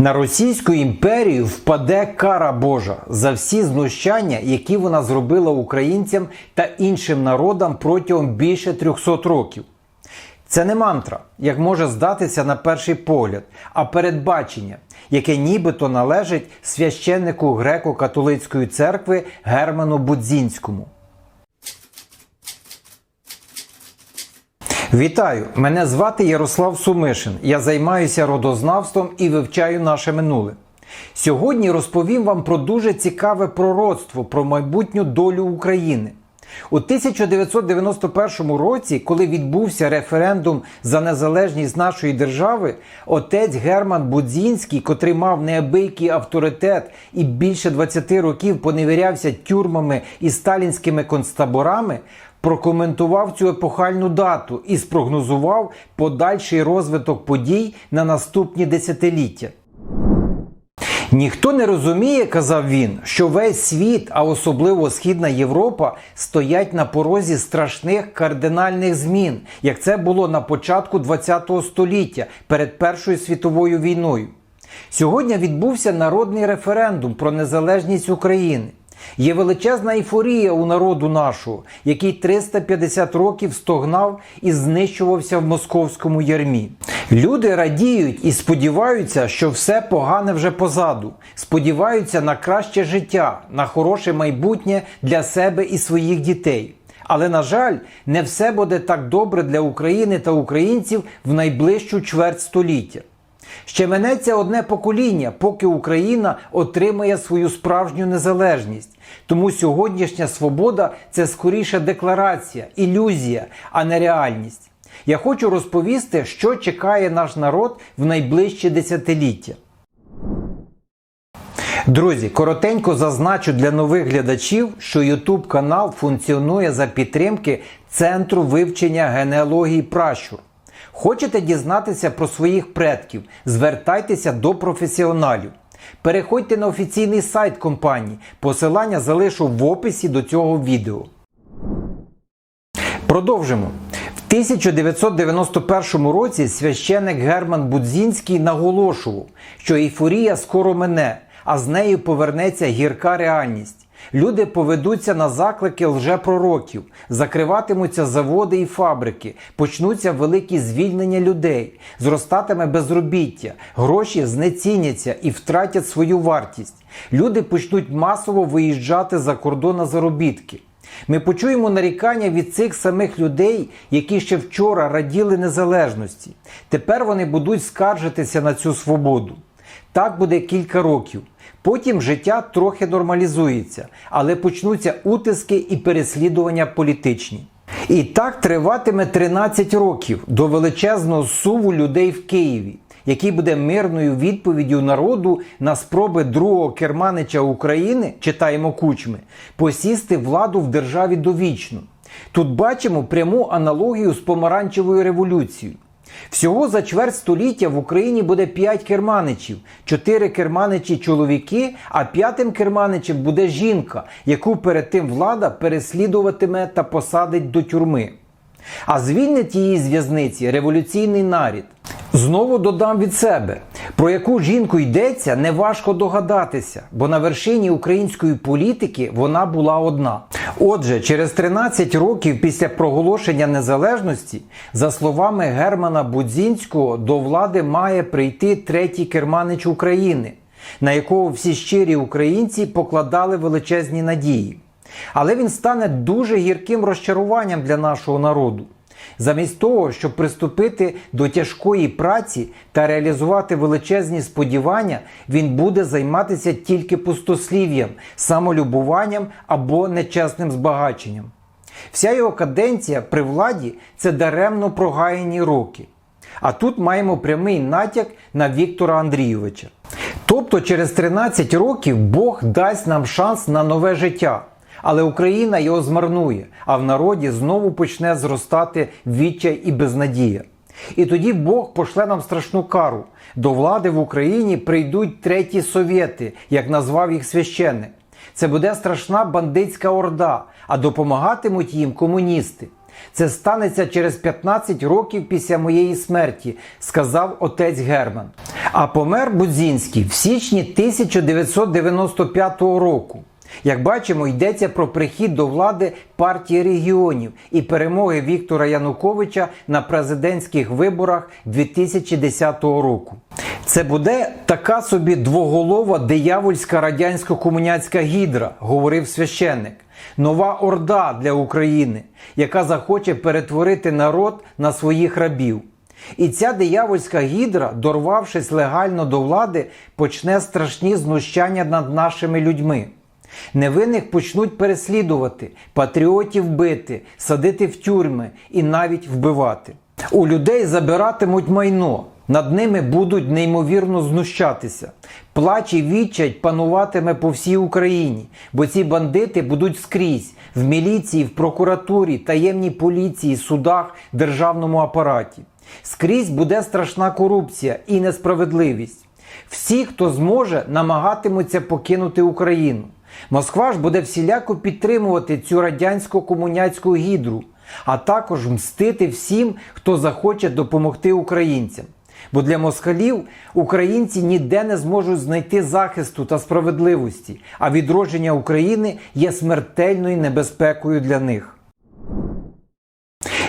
На Російську імперію впаде кара Божа за всі знущання, які вона зробила українцям та іншим народам протягом більше 300 років. Це не мантра, як може здатися на перший погляд, а передбачення, яке нібито належить священнику греко-католицької церкви Герману Будзінському. Вітаю! Мене звати Ярослав Сумишин. Я займаюся родознавством і вивчаю наше минуле. Сьогодні розповім вам про дуже цікаве пророцтво про майбутню долю України. У 1991 році, коли відбувся референдум за незалежність нашої держави, отець Герман Будзінський, котрий мав неабиякий авторитет і більше 20 років поневірявся тюрмами і сталінськими концтаборами, прокоментував цю епохальну дату і спрогнозував подальший розвиток подій на наступні десятиліття. Ніхто не розуміє, казав він, що весь світ, а особливо Східна Європа, стоять на порозі страшних кардинальних змін, як це було на початку ХХ століття перед Першою світовою війною. Сьогодні відбувся народний референдум про незалежність України. Є величезна ейфорія у народу нашого, який 350 років стогнав і знищувався в московському ярмі. Люди радіють і сподіваються, що все погане вже позаду. Сподіваються на краще життя, на хороше майбутнє для себе і своїх дітей. Але на жаль, не все буде так добре для України та українців в найближчу чверть століття. Ще минеться одне покоління, поки Україна отримає свою справжню незалежність. Тому сьогоднішня свобода це скоріше декларація, ілюзія, а не реальність. Я хочу розповісти, що чекає наш народ в найближчі десятиліття. Друзі, коротенько зазначу для нових глядачів, що YouTube канал функціонує за підтримки Центру вивчення генеалогії пращур. Хочете дізнатися про своїх предків? Звертайтеся до професіоналів. Переходьте на офіційний сайт компанії. Посилання залишу в описі до цього відео. Продовжимо. В 1991 році священик Герман Будзінський наголошував, що ейфорія скоро мине, а з нею повернеться гірка реальність. Люди поведуться на заклики лжепророків, закриватимуться заводи і фабрики, почнуться великі звільнення людей, зростатиме безробіття, гроші знеціняться і втратять свою вартість. Люди почнуть масово виїжджати за кордон на заробітки. Ми почуємо нарікання від цих самих людей, які ще вчора раділи незалежності. Тепер вони будуть скаржитися на цю свободу. Так буде кілька років. Потім життя трохи нормалізується, але почнуться утиски і переслідування політичні. І так триватиме 13 років до величезного суву людей в Києві, який буде мирною відповіддю народу на спроби другого керманича України, читаємо кучми, посісти владу в державі довічно. Тут бачимо пряму аналогію з помаранчевою революцією. Всього за чверть століття в Україні буде 5 керманичів, 4 керманичі чоловіки, а п'ятим керманичем буде жінка, яку перед тим влада переслідуватиме та посадить до тюрми. А звільнить її з в'язниці революційний нарід. Знову додам від себе, про яку жінку йдеться, неважко догадатися, бо на вершині української політики вона була одна. Отже, через 13 років після проголошення незалежності, за словами Германа Будзінського, до влади має прийти третій керманич України, на якого всі щирі українці покладали величезні надії. Але він стане дуже гірким розчаруванням для нашого народу. Замість того, щоб приступити до тяжкої праці та реалізувати величезні сподівання, він буде займатися тільки пустослів'ям, самолюбуванням або нечесним збагаченням. Вся його каденція при владі це даремно прогаяні роки. А тут маємо прямий натяк на Віктора Андрійовича. Тобто через 13 років Бог дасть нам шанс на нове життя. Але Україна його змарнує, а в народі знову почне зростати відчай і безнадія. І тоді Бог пошле нам страшну кару. До влади в Україні прийдуть треті совєти, як назвав їх священник. Це буде страшна бандитська орда, а допомагатимуть їм комуністи. Це станеться через 15 років після моєї смерті, сказав отець Герман. А помер Будзінський в січні 1995 року. Як бачимо, йдеться про прихід до влади партії регіонів і перемоги Віктора Януковича на президентських виборах 2010 року. Це буде така собі двоголова диявольська радянсько-комуняцька гідра, говорив священник. Нова орда для України, яка захоче перетворити народ на своїх рабів. І ця диявольська гідра, дорвавшись легально до влади, почне страшні знущання над нашими людьми. Невинних почнуть переслідувати, патріотів бити, садити в тюрми і навіть вбивати. У людей забиратимуть майно, над ними будуть неймовірно знущатися. Плач і відчать пануватиме по всій Україні, бо ці бандити будуть скрізь в міліції, в прокуратурі, таємній поліції, судах, державному апараті. Скрізь буде страшна корупція і несправедливість. Всі, хто зможе, намагатимуться покинути Україну. Москва ж буде всіляко підтримувати цю радянсько-комуняцьку гідру, а також мстити всім, хто захоче допомогти українцям. Бо для москалів українці ніде не зможуть знайти захисту та справедливості, а відродження України є смертельною небезпекою для них.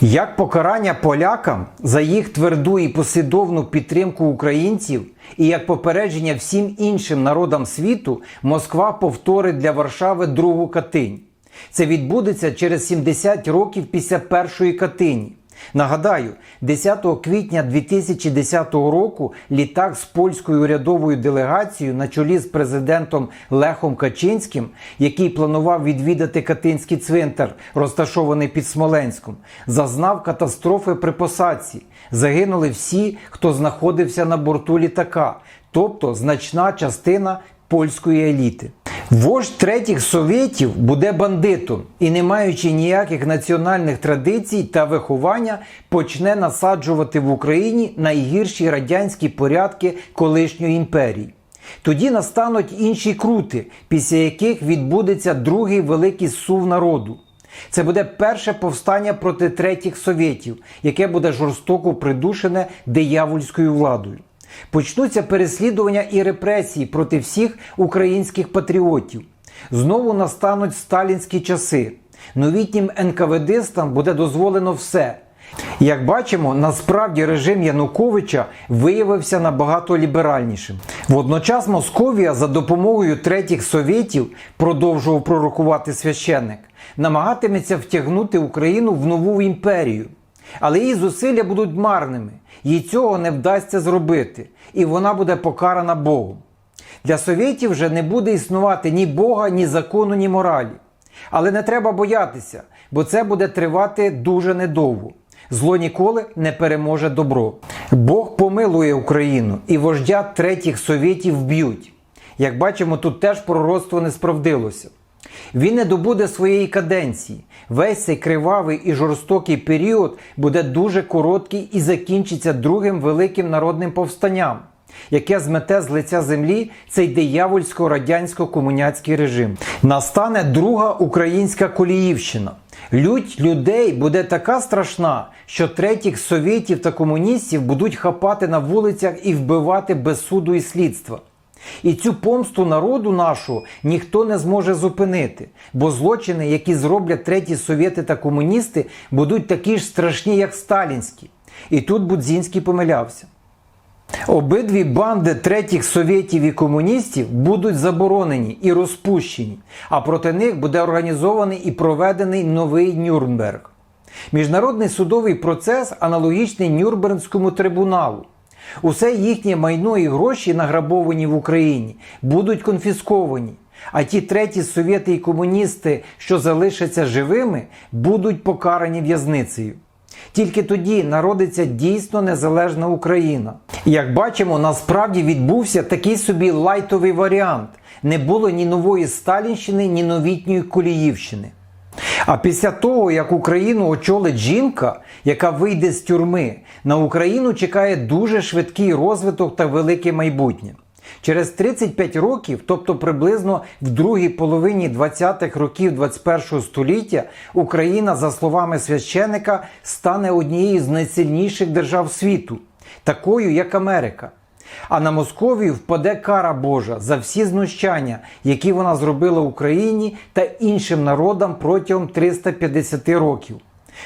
Як покарання полякам за їх тверду і послідовну підтримку українців, і як попередження всім іншим народам світу, Москва повторить для Варшави другу Катинь. Це відбудеться через 70 років після першої Катині. Нагадаю, 10 квітня 2010 року літак з польською урядовою делегацією на чолі з президентом Лехом Качинським, який планував відвідати Катинський цвинтар, розташований під Смоленськом, зазнав катастрофи при посадці. Загинули всі, хто знаходився на борту літака, тобто значна частина польської еліти. Вождь третіх совєтів буде бандитом і, не маючи ніяких національних традицій та виховання, почне насаджувати в Україні найгірші радянські порядки колишньої імперії. Тоді настануть інші крути, після яких відбудеться другий великий сув народу. Це буде перше повстання проти третіх совєтів, яке буде жорстоко придушене диявольською владою. Почнуться переслідування і репресії проти всіх українських патріотів. Знову настануть сталінські часи. Новітнім НКВДистам буде дозволено все. Як бачимо, насправді режим Януковича виявився набагато ліберальнішим. Водночас Московія за допомогою третіх совєтів продовжував пророкувати священник, намагатиметься втягнути Україну в нову імперію. Але її зусилля будуть марними, їй цього не вдасться зробити, і вона буде покарана Богом. Для совєтів вже не буде існувати ні Бога, ні закону, ні моралі. Але не треба боятися, бо це буде тривати дуже недовго. Зло ніколи не переможе добро. Бог помилує Україну і вождя третіх совєтів вб'ють. Як бачимо, тут теж пророцтво не справдилося. Він не добуде своєї каденції. Весь цей кривавий і жорстокий період буде дуже короткий і закінчиться другим великим народним повстанням, яке змете з лиця землі цей диявольсько-радянсько-комуняцький режим. Настане друга українська коліївщина. Лють людей буде така страшна, що третіх совєтів та комуністів будуть хапати на вулицях і вбивати без суду і слідства. І цю помсту народу нашого ніхто не зможе зупинити, бо злочини, які зроблять треті совєти та комуністи, будуть такі ж страшні, як сталінські. І тут Будзінський помилявся. Обидві банди третіх совєтів і комуністів будуть заборонені і розпущені, а проти них буде організований і проведений новий Нюрнберг. Міжнародний судовий процес аналогічний Нюрнбергському трибуналу. Усе їхнє майно і гроші, награбовані в Україні, будуть конфісковані. А ті треті совєти і комуністи, що залишаться живими, будуть покарані в'язницею. Тільки тоді народиться дійсно незалежна Україна. Як бачимо, насправді відбувся такий собі лайтовий варіант. Не було ні нової Сталінщини, ні новітньої Коліївщини. А після того, як Україну очолить жінка, яка вийде з тюрми, на Україну чекає дуже швидкий розвиток та велике майбутнє. Через 35 років, тобто приблизно в другій половині 20-х років 21 століття, Україна, за словами священика, стане однією з найсильніших держав світу, такою як Америка. А на Московію впаде кара Божа за всі знущання, які вона зробила Україні та іншим народам протягом 350 років.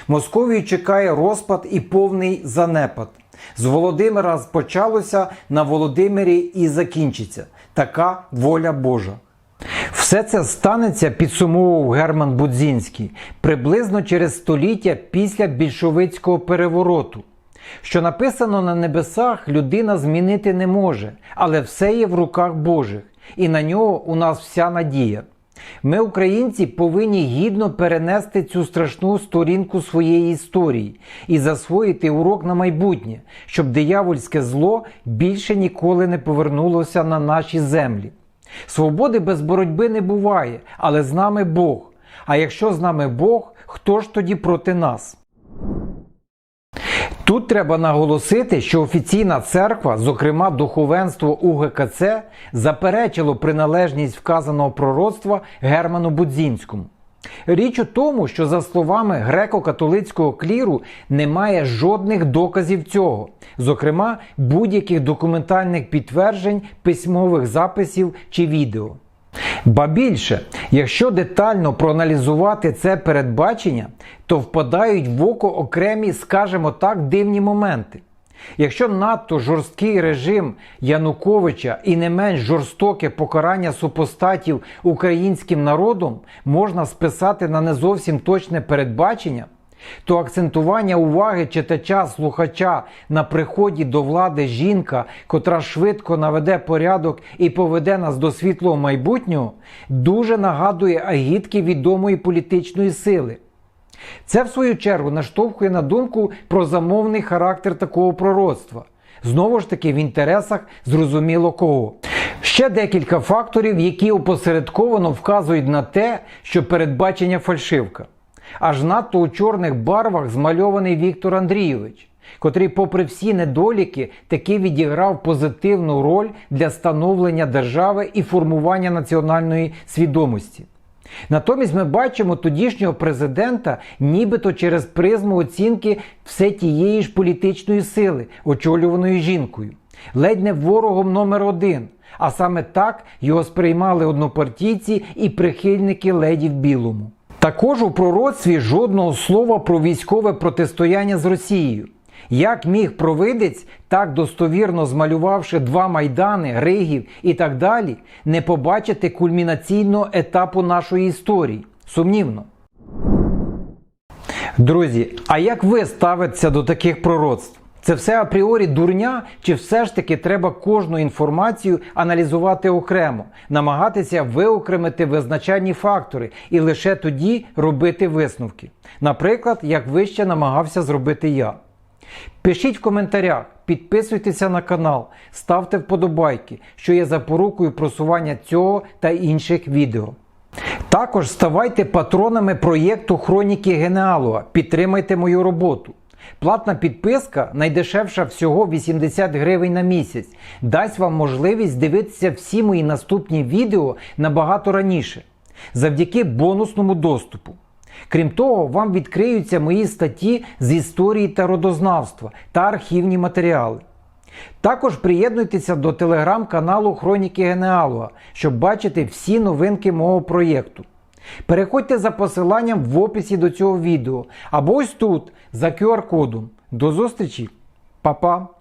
Московію чекає розпад і повний занепад. З Володимира почалося, на Володимирі і закінчиться. Така воля Божа. Все це станеться, підсумовував Герман Будзінський, приблизно через століття після більшовицького перевороту. Що написано на небесах, людина змінити не може, але все є в руках Божих, і на нього у нас вся надія. Ми, українці, повинні гідно перенести цю страшну сторінку своєї історії і засвоїти урок на майбутнє, щоб диявольське зло більше ніколи не повернулося на наші землі. Свободи без боротьби не буває, але з нами Бог. А якщо з нами Бог, хто ж тоді проти нас? Тут треба наголосити, що офіційна церква, зокрема духовенство УГКЦ, заперечило приналежність вказаного пророцтва Герману Будзінському. Річ у тому, що за словами греко-католицького кліру немає жодних доказів цього, зокрема будь-яких документальних підтверджень, письмових записів чи відео. Ба більше, якщо детально проаналізувати це передбачення, то впадають в око окремі, скажімо так, дивні моменти. Якщо надто жорсткий режим Януковича і не менш жорстоке покарання супостатів українським народом можна списати на не зовсім точне передбачення, то акцентування уваги читача-слухача на приході до влади жінка, котра швидко наведе порядок і поведе нас до світлого майбутнього, дуже нагадує агітки відомої політичної сили. Це, в свою чергу, наштовхує на думку про замовний характер такого пророцтва. Знову ж таки, в інтересах зрозуміло кого. Ще декілька факторів, які опосередковано вказують на те, що передбачення фальшивка. Аж надто у чорних барвах змальований Віктор Андрійович, котрий, попри всі недоліки, таки відіграв позитивну роль для становлення держави і формування національної свідомості. Натомість ми бачимо тодішнього президента нібито через призму оцінки все тієї ж політичної сили, очолюваної жінкою, ледь не ворогом номер один. А саме так його сприймали однопартійці і прихильники леді в білому. Також у пророцтві жодного слова про військове протистояння з Росією. Як міг провидець, так достовірно змалювавши два майдани, Ригів і так далі, не побачити кульмінаційного етапу нашої історії? Сумнівно. Друзі, а як ви ставитеся до таких пророцтв? Це все апріорі дурня, чи все ж таки треба кожну інформацію аналізувати окремо, намагатися виокремити визначальні фактори і лише тоді робити висновки? Наприклад, як вище намагався зробити я. Пишіть в коментарях, підписуйтеся на канал, ставте вподобайки, що є запорукою просування цього та інших відео. Також ставайте патронами проєкту Хроніки Генеалога. Підтримайте мою роботу. Платна підписка, найдешевша всього 80 гривень на місяць, дасть вам можливість дивитися всі мої наступні відео набагато раніше, завдяки бонусному доступу. Крім того, вам відкриються мої статті з історії та родознавства та архівні матеріали. Також приєднуйтеся до телеграм-каналу Хроніки Генеалога, щоб бачити всі новинки мого проєкту. Переходьте за посиланням в описі до цього відео або ось тут за QR-кодом. До зустрічі, Па-па!